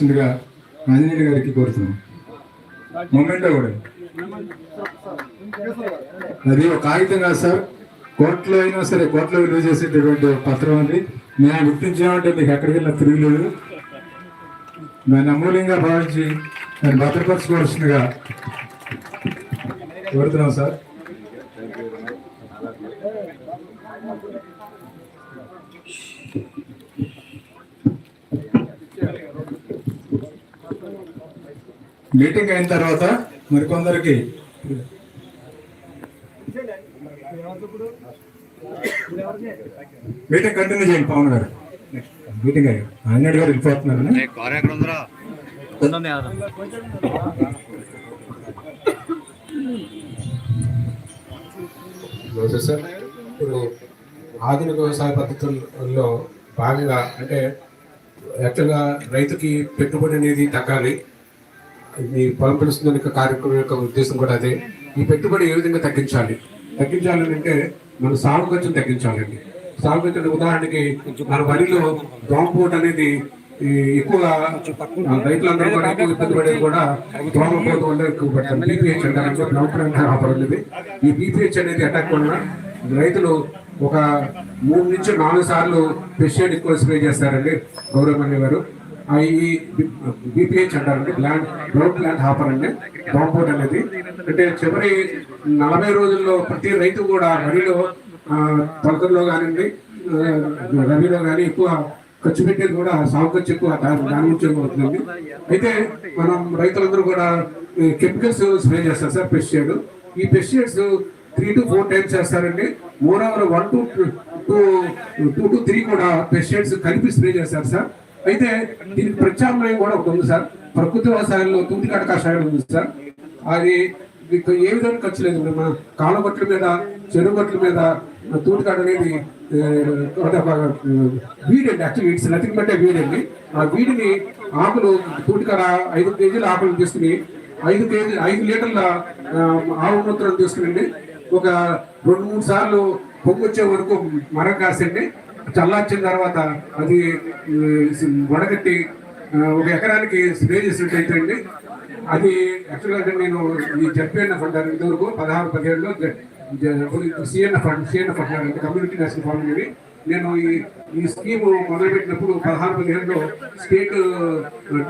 ఇవ్వాల్సిందిగా ఆంజనేయుడు గారికి కోరుతున్నాం. మొమెంటో కూడా. అది ఒక కాగితం కాదు సార్. కోర్టులో అయినా సరే కోర్టులో విలువ చేసేటటువంటి పత్రం అది మేము గుర్తించామంటే మీకు ఎక్కడికి వెళ్ళినా తిరుగులేదు. దాన్ని అమూల్యంగా భావించి దాన్ని భద్రపరచుకోవాల్సిందిగా కోరుతున్నాం సార్. మీటింగ్ అయిన తర్వాత మరికొందరికి మీటింగ్ కంటిన్యూ చేయండి పవన్ గారు. మీటింగ్ అయ్యి. ఆంజనేయుడు గారు వెళ్ళిపోతున్నారు సార్. ఇప్పుడు ఆధునిక వ్యవసాయ పద్ధతుల్లో భాగంగా అంటే యాక్చువల్గా రైతుకి పెట్టుబడి అనేది తగ్గాలి. ఈ పొలం పిలుస్తుంది కార్యక్రమం యొక్క ఉద్దేశం కూడా అదే. ఈ పెట్టుబడి ఏ విధంగా తగ్గించాలి? తగ్గించాలి అంటే మన సాగు ఖర్చును తగ్గించాలండి. సాగు ఖర్చు ఉదాహరణకి మన వరిలో దోమపోటు అనేది ఎక్కువగా రైతులందరూ కూడా ఎక్కువ ఇబ్బంది పడేది కూడా దోమపోటు వల్ల ఎక్కువ పడతారు బీపీహెచ్ అంటారు ఈ బీపీహెచ్ అనేది అటాక్ వలన రైతులు ఒక మూడు నుంచి నాలుగు సార్లు పెస్టిసైడ్ ఎక్కువ స్ప్రే చేస్తారండి గౌరవమణి గారు. ఈ బీపీహెచ్ అంటారండి. గ్లాండ్ బ్లౌట్ గ్లాండ్ హాపర్ అండి. దోమపోట్ అనేది. అంటే చివరి నలభై రోజుల్లో ప్రతి రైతు కూడా వరిలో ఆ, తొలకల్లో కానివ్వండి రవిలో రబీలో కానీ ఎక్కువ ఖర్చు పెట్టేది కూడా సాగు ఖర్చు ఎక్కువ దాని గురించి అవుతుందండి. అవుతుంది అయితే మనం రైతులందరూ కూడా కెమికల్స్ స్ప్రే చేస్తారు సార్ పెస్టిసైడ్ ఈ pesticides three to four times చేస్తారండి. Moreover one to two two to three కూడా పెస్టిసైడ్స్ కలిపి స్ప్రే చేస్తారు సార్. అయితే దీనికి ప్రత్యామ్నాయం కూడా ఒకటి ఉంది సార్. ప్రకృతి వ్యవసాయంలో తుంటికాట కటకాషాయం ఉంది సార్. అది మీకు ఏ విధంగా ఖర్చు లేదు మన కాలుగొట్ల మీద చెరువు గట్ల మీద తూటికాడ అనేది ఆ, వీడ్ అండి. Actually it's nothing but weed అండి. ఆ వీడిని ఆకులు తూటికాడ ఐదు కేజీల ఆకులు తీసుకుని ఐదు కేజీ ఐదు లీటర్ల ఆవు మూత్రం తీసుకునండి ఒక రెండు మూడు సార్లు పొంగు వచ్చే వరకు మరం కాసండి చల్లార్చిన తర్వాత అది వడగట్టి ఒక ఎకరానికి స్ప్రే చేసినట్టయితే అండి అది యాక్చువల్గా నేను ఈ జడ్పీఎన్ఎఫ్ అంటారు ఇంతవరకు పదహారు పదిహేడులో సిఎన్ఎఫ్ సిఎన్ఎఫ్ అంటారు కమ్యూనిటీ నేషనల్ ఫార్మ్ ఇది నేను ఈ ఈ స్కీమ్ మొదలుపెట్టినప్పుడు పదహారు పదిహేడులో స్టేట్